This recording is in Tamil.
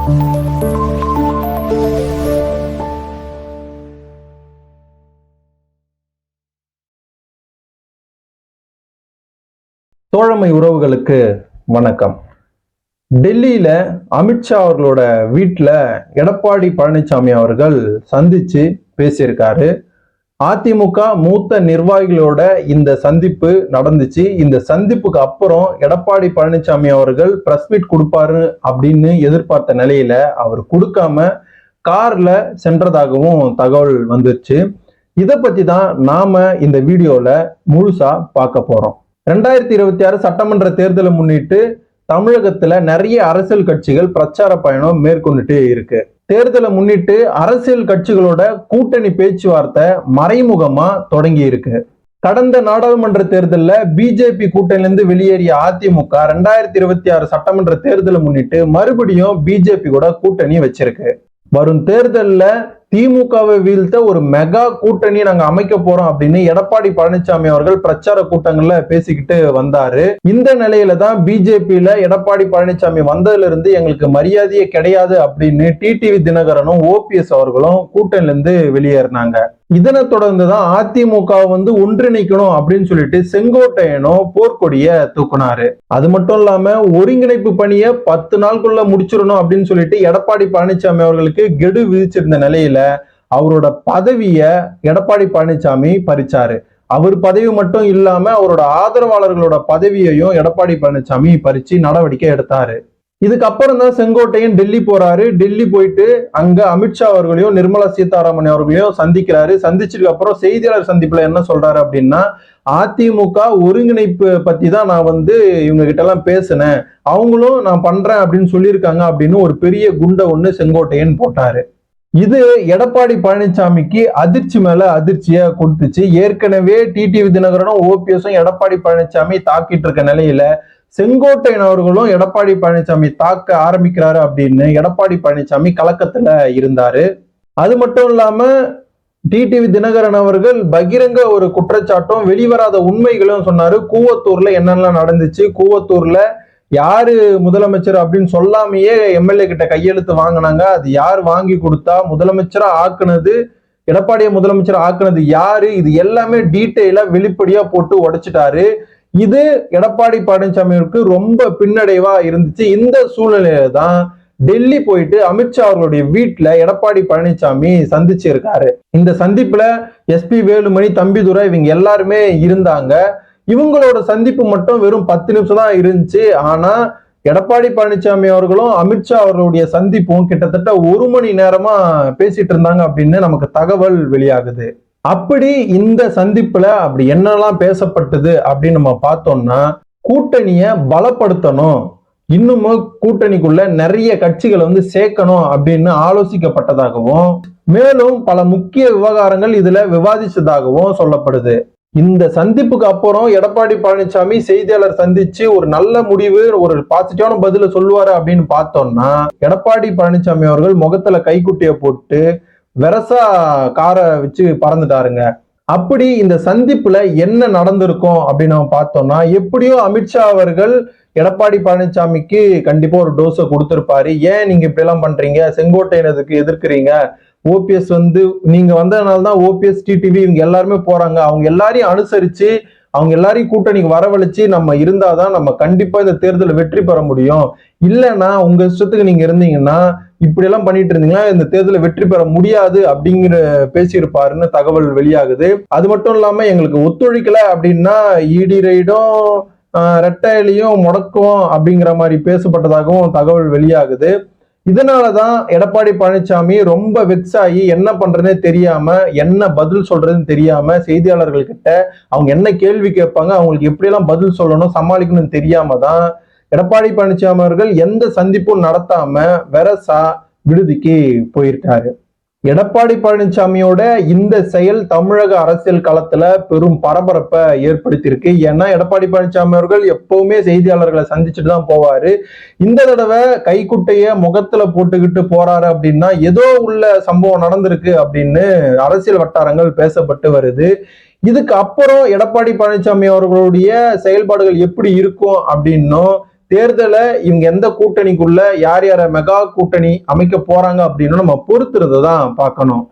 தோழமை உறவுகளுக்கு வணக்கம். டெல்லியில அமித்ஷா அவர்களோட வீட்டில் எடப்பாடி பழனிசாமி அவர்கள் சந்திச்சு பேசியிருக்காரு. அதிமுக மூத்த நிர்வாகிகளோட இந்த சந்திப்பு நடந்துச்சு. இந்த சந்திப்புக்கு அப்புறம் எடப்பாடி பழனிசாமி அவர்கள் பிரஸ் மீட் கொடுப்பாரு அப்படின்னு எதிர்பார்த்த நிலையில அவர் கொடுக்காம கார்ல சென்றதாகவும் தகவல் வந்துருச்சு. இதை பத்தி தான் நாம இந்த வீடியோல முழுசா பார்க்க போறோம். ரெண்டாயிரத்தி இருபத்தி ஆறு சட்டமன்ற தேர்தலை முன்னிட்டு தமிழகத்துல நிறைய அரசியல் கட்சிகள் பிரச்சார பயணம் மேற்கொண்டுட்டே இருக்கு. தேர்தலை முன்னிட்டு அரசியல் கட்சிகளோட கூட்டணி பேச்சுவார்த்தை மறைமுகமா தொடங்கி இருக்கு. கடந்த நாடாளுமன்ற தேர்தலில் பிஜேபி கூட்டணியிலிருந்து வெளியேறிய அதிமுக ரெண்டாயிரத்தி இருபத்தி ஆறு சட்டமன்ற தேர்தலை முன்னிட்டு மறுபடியும் பிஜேபி கூட கூட்டணி வச்சிருக்கு. வரும் தேர்தலில் திமுகவை வீழ்த்த ஒரு மெகா கூட்டணி நாங்க அமைக்க போறோம் அப்படின்னு எடப்பாடி பழனிசாமி அவர்கள் பிரச்சார கூட்டங்கள்ல பேசிக்கிட்டு வந்தாரு. இந்த நிலையில தான் பிஜேபியில எடப்பாடி பழனிசாமி வந்ததுல இருந்து எங்களுக்கு மரியாதையே கிடையாது அப்படின்னு டிடிவி தினகரனும் ஓபிஎஸ் அவர்களும் கூட்டணில இருந்து வெளியேறினாங்க. இதனை தொடர்ந்து தான் அதிமுக வந்து ஒன்றிணைக்கணும் அப்படின்னு சொல்லிட்டு செங்கோட்டையனும் போர்க்கொடிய தூக்குனாரு. அது மட்டும் இல்லாம ஒருங்கிணைப்பு பணியை பத்து நாளுக்குள்ள முடிச்சிடணும் அப்படின்னு சொல்லிட்டு எடப்பாடி பழனிசாமி அவர்களுக்கு கெடு விதிச்சிருந்த நிலையில அவரோட பதவியை எடப்பாடி பழனிசாமி பறிச்சாரு. அவர் பதவி மட்டும் இல்லாம அவரோட ஆதரவாளர்களோட பதவியையும் எடப்பாடி பழனிசாமி பறிச்சு நடவடிக்கை எடுத்தாரு. இதுக்கப்புறம் தான் செங்கோட்டையன் டெல்லி போறாரு. டெல்லி போயிட்டு அங்க அமித்ஷா அவர்களையும் நிர்மலா சீதாராமன் அவர்களையும் சந்திக்கிறாரு. சந்திச்சதுக்கு அப்புறம் செய்தியாளர் சந்திப்புல என்ன சொல்றாரு அப்படின்னா அதிமுக ஒருங்கிணைப்பு பத்தி தான் நான் வந்து இவங்க கிட்ட எல்லாம் பேசினேன். அவங்களும் நான் பண்றேன் அப்படின்னு சொல்லியிருக்காங்க அப்படின்னு ஒரு பெரிய குண்டை ஒண்ணு செங்கோட்டையன் போட்டாரு. இது எடப்பாடி பழனிசாமிக்கு அதிர்ச்சி மேல அதிர்ச்சியா கொடுத்துச்சு. ஏற்கனவே டிடிவி தினகரனும் ஓபிஎஸும் எடப்பாடி பழனிசாமி தாக்கிட்டு இருக்க நிலையில செங்கோட்டையன் அவர்களும் எடப்பாடி பழனிசாமி தாக்க ஆரம்பிக்கிறாரு அப்படின்னு எடப்பாடி பழனிசாமி கலக்கத்துல இருந்தாரு. அது மட்டும் இல்லாம டிடிவி தினகரன் அவர்கள் பகிரங்க ஒரு குற்றச்சாட்டும் வெளிவராத உண்மைகளும் சொன்னாரு. கூவத்தூர்ல என்னெல்லாம் நடந்துச்சு கூவத்தூர்ல யாரு முதலமைச்சர் அப்படின்னு சொல்லாமையே எம்எல்ஏ கிட்ட கையெழுத்து வாங்கினாங்க. அது யார் வாங்கி கொடுத்தா முதலமைச்சரா ஆக்குனது? எடப்பாடியை முதலமைச்சர் ஆக்குனது யாரு? இது எல்லாமே டீட்டெயிலா வெளிப்படையா போட்டு உடைச்சிட்டாரு. இது எடப்பாடி பழனிசாமிக்கு ரொம்ப பின்னடைவா இருந்துச்சு. இந்த சூழ்நிலையில தான் டெல்லி போயிட்டு அமித்ஷா அவர்களுடைய வீட்டுல எடப்பாடி பழனிசாமி சந்திச்சு இருக்காரு இந்த சந்திப்புல எஸ்பி வேலுமணி தம்பிதுரை இவங்க எல்லாருமே இருந்தாங்க. இவங்களோட சந்திப்பு மட்டும் வெறும் பத்து நிமிஷம் தான் இருந்துச்சு. ஆனா எடப்பாடி பழனிசாமி அவர்களும் அமித்ஷா அவர்களுடைய சந்திப்பும் கிட்டத்தட்ட ஒரு மணி நேரமா பேசிட்டு இருந்தாங்க அப்படின்னு நமக்கு தகவல் வெளியாகுது. அப்படி இந்த சந்திப்புல அப்படி என்னெல்லாம் பேசப்பட்டது அப்படின்னு நம்ம பார்த்தோம்னா கூட்டணிய பலப்படுத்தணும். இன்னமும் கூட்டணிக்குள்ள நிறைய கட்சிகளை வந்து சேர்க்கணும் அப்படின்னு ஆலோசிக்கப்பட்டதாகவும் மேலும் பல முக்கிய விவகாரங்கள் இதுல விவாதிச்சதாகவும் சொல்லப்படுது. இந்த சந்திப்புக்கு அப்புறம் எடப்பாடி பழனிசாமி செய்தியாளர் சந்திச்சு ஒரு நல்ல முடிவு ஒரு பாசிட்டிவான பதில சொல்லுவாரு அப்படின்னு பார்த்தோம்னா எடப்பாடி பழனிசாமி அவர்கள் முகத்துல கைக்குட்டிய போட்டு வெரசா காரை வச்சு பறந்துட்டாருங்க. அப்படி இந்த சந்திப்புல என்ன நடந்திருக்கும் அப்படின்னு நம்ம பார்த்தோம்னா எப்படியோ அமித்ஷா அவர்கள் எடப்பாடி பழனிசாமிக்கு கண்டிப்பா ஒரு டோஸை கொடுத்துருப்பாரு. ஏன் நீங்க இப்படி எல்லாம் பண்றீங்க? செங்கோட்டையினதுக்கு எதிர்க்கிறீங்க. ஓபிஎஸ் வந்து நீங்க வந்ததுனால தான் ஓபிஎஸ் டிடிவி இவங்க எல்லாருமே போறாங்க. அவங்க எல்லாரையும் அனுசரிச்சு அவங்க எல்லாரையும் கூட்டணிக்கு வரவழைச்சு நம்ம இருந்தாதான் நம்ம கண்டிப்பா இந்த தேர்தலில் வெற்றி பெற முடியும். இல்லைன்னா உங்க இஷ்டத்துக்கு நீங்க இருந்தீங்கன்னா இப்படி எல்லாம் பண்ணிட்டு இருந்தீங்கன்னா இந்த தேர்தலில் வெற்றி பெற முடியாது அப்படிங்கிற பேசியிருப்பாருன்னு தகவல் வெளியாகுது. அது மட்டும் இல்லாம எங்களுக்கு ஒத்துழைக்கல அப்படின்னா இடி ரைடும் ரெட்டையிலையும் முடக்கும் அப்படிங்கிற மாதிரி பேசப்பட்டதாகவும் தகவல் வெளியாகுது. இதனால தான் எடப்பாடி பழனிசாமி ரொம்ப வெக்ஸ் ஆகி என்ன பண்றதுனே தெரியாம என்ன பதில் சொல்றதுன்னு தெரியாம செய்தியாளர்கள் கிட்ட அவங்க என்ன கேள்வி கேட்பாங்க அவங்களுக்கு எப்படியெல்லாம் பதில் சொல்லணும் சமாளிக்கணும்னு தெரியாம தான் எடப்பாடி பழனிசாமி அவர்கள் எந்த சந்திப்பும் நடத்தாம வெரசா விடுதிக்கு போயிருக்காரு. எடப்பாடி பழனிசாமியோட இந்த செயல் தமிழக அரசியல் களத்துல பெரும் பரபரப்பை ஏற்படுத்தியிருக்கு. ஏன்னா எடப்பாடி பழனிசாமி அவர்கள் எப்பவுமே செய்தியாளர்களை சந்திச்சுட்டு தான் போவாரு. இந்த தடவை கைக்குட்டைய முகத்துல போட்டுக்கிட்டு போறாரு அப்படின்னா ஏதோ உள்ள சம்பவம் நடந்திருக்கு அப்படின்னு அரசியல் வட்டாரங்கள் பேசப்பட்டு வருது. இதுக்கு அப்புறம் எடப்பாடி பழனிசாமி அவர்களுடைய செயல்பாடுகள் எப்படி இருக்கும் அப்படின்னும் தேர்தலை இவங்க எந்த கூட்டணிக்குள்ள யார் யார மெகா கூட்டணி அமைக்க போறாங்க அப்படின்னு நம்ம பொறுத்திருந்து தான் பார்க்கணும்.